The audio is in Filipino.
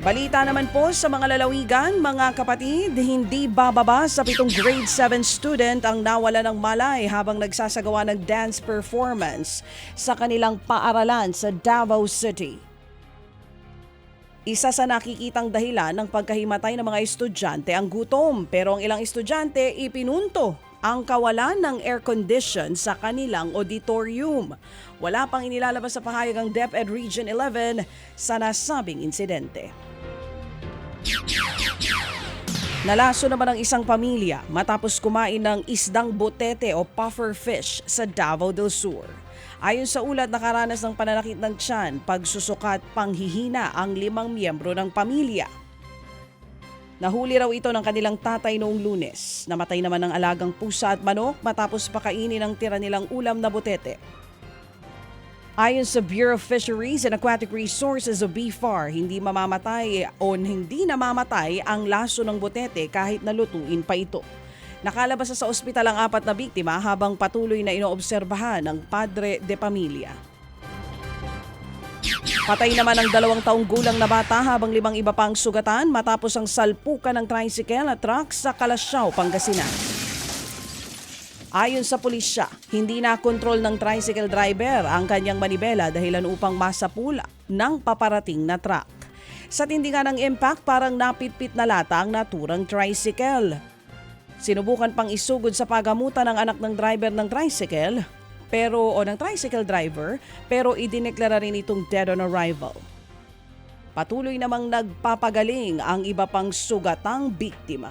Balita naman po sa mga lalawigan, mga kapatid, hindi bababa sa pitong grade 7 student ang nawala ng malay habang nagsasagawa ng dance performance sa kanilang paaralan sa Davao City. Isa sa nakikitang dahilan ng pagkahimatay ng mga estudyante ang gutom pero ang ilang estudyante ipinunto ang kawalan ng air condition sa kanilang auditorium. Wala pang inilalabas sa pahayag ang DepEd Region 11 sa nasabing insidente. Nalaso naman ang isang pamilya matapos kumain ng isdang botete o puffer fish sa Davao del Sur. Ayon sa ulat, nakaranas ng pananakit ng tiyan, pagsusukat, panghihina ang limang miyembro ng pamilya. Nahuli raw ito ng kanilang tatay noong lunes. Namatay naman ng alagang pusa at manok matapos pakainin ang tira nilang ulam na botete. Ayon sa Bureau of Fisheries and Aquatic Resources o BFAR, hindi mamamatay o hindi namamatay ang laso ng botete kahit nalutuin pa ito. Nakalabas na sa ospital ang apat na biktima habang patuloy na inoobserbahan ng padre de pamilya. Patay naman ang dalawang taong gulang na bata habang limang iba pang sugatan matapos ang salpukan ng tricycle at truck sa Kalasyaw, Pangasinan. Ayon sa pulisya, hindi na kontrol ng tricycle driver ang kanyang manibela dahilan upang masapula ng paparating na truck. Sa tindi nga ng impact, parang napitpit na lata ang naturang tricycle. Sinubukan pang isugod sa pagamutan ng anak ng driver ng tricycle, pero o ng tricycle driver, pero idineklara rin itong dead on arrival. Patuloy namang nagpapagaling ang iba pang sugatang biktima.